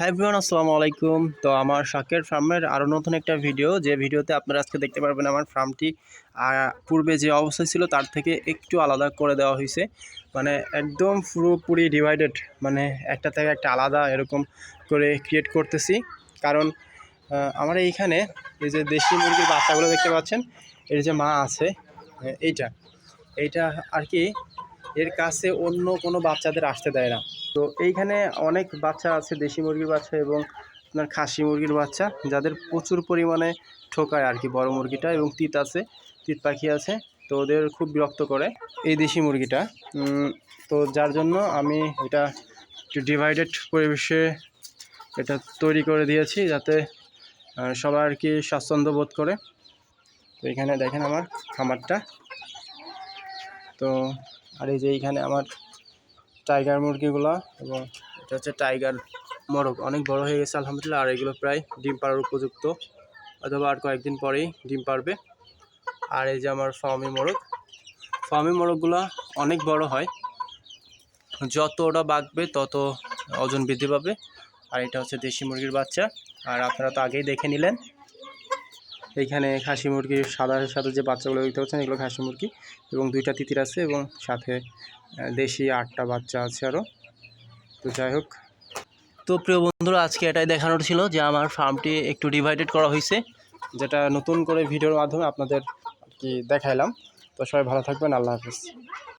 Hi everyone আসসালামু আলাইকুম। তো আমার শাকের ফার্মের আরও নতুন একটা ভিডিও, যে ভিডিওতে আপনারা আজকে দেখতে পারবেন আমার ফার্মটি। পূর্বে যে অবস্থা ছিল, তার থেকে একটু আলাদা করে দেওয়া হয়েছে। মানে একদম পুরোপুরি ডিভাইডেড মানে একটা থেকে একটা আলাদা এরকম করে ক্রিয়েট করতেছি। কারণ আমার এইখানে এই যে দেশি মুরগির বাচ্চাগুলো দেখতে পাচ্ছেন, এর যে মা আছে এইটা। এইটা আর কি, এর কাছে অন্য কোনো বাচ্চাদের আসতে দেয় না। তো এইখানে অনেক বাচ্চা আছে, দেশি মুরগির বাচ্চা এবং আপনার খাসি মুরগির বাচ্চা, যাদের প্রচুর পরিমাণে ঠোকায় আর কি, বড় মুরগিটা এবং তিত আছে, তিত পাখি আছে, তো ওদের খুব বিরক্ত করে এই দেশি মুরগিটা। তো যার জন্য আমি এটা একটু ডিভাইডেড পরিবেশে এটা তৈরি করে দিয়েছি, যাতে সবাই আর কি স্বাচ্ছন্দ্য বোধ করে। তো এখানে দেখেন আমার খামারটা। তো আর এই যে এইখানে আমার টাইগার মুরগিগুলো এবং এটা হচ্ছে টাইগার মোরগ। অনেক বড় হয়ে গেছে, আলহামদুলিল্লাহ। আর এগুলো প্রায় ডিম পাড়ার উপযুক্ত। অথবা আর কয়েকদিন পরেই ডিম পারবে আর এই যে আমার ফার্মি মোরগ। ফার্মি মোরগগুলো অনেক বড় হয়। যত ওটা বাঁকবে, তত ওজন বৃদ্ধি পাবে। আর এটা হচ্ছে দেশি মুরগির বাচ্চা। আর আপনারা তো আগেই দেখে নিলেন। এইখানে খাসি মুরগির সাদা সাদা যে বাচ্চাগুলো দেখতে পাচ্ছেন, এগুলো খাসি মুরগি এবং দুইটা তিতির আছে এবং সাথে দেশি আটটা বাচ্চা আছে আরও তো যাই হোক। তো প্রিয় বন্ধুরা, আজকে এটাই দেখানোর ছিল যে আমার ফার্মটি একটু ডিভাইডেড করা হয়েছে, যেটা নতুন করে ভিডিওর মাধ্যমে আপনাদের কি দেখাইলাম। তো সবাই ভালো থাকবেন, আল্লাহ হাফিজ।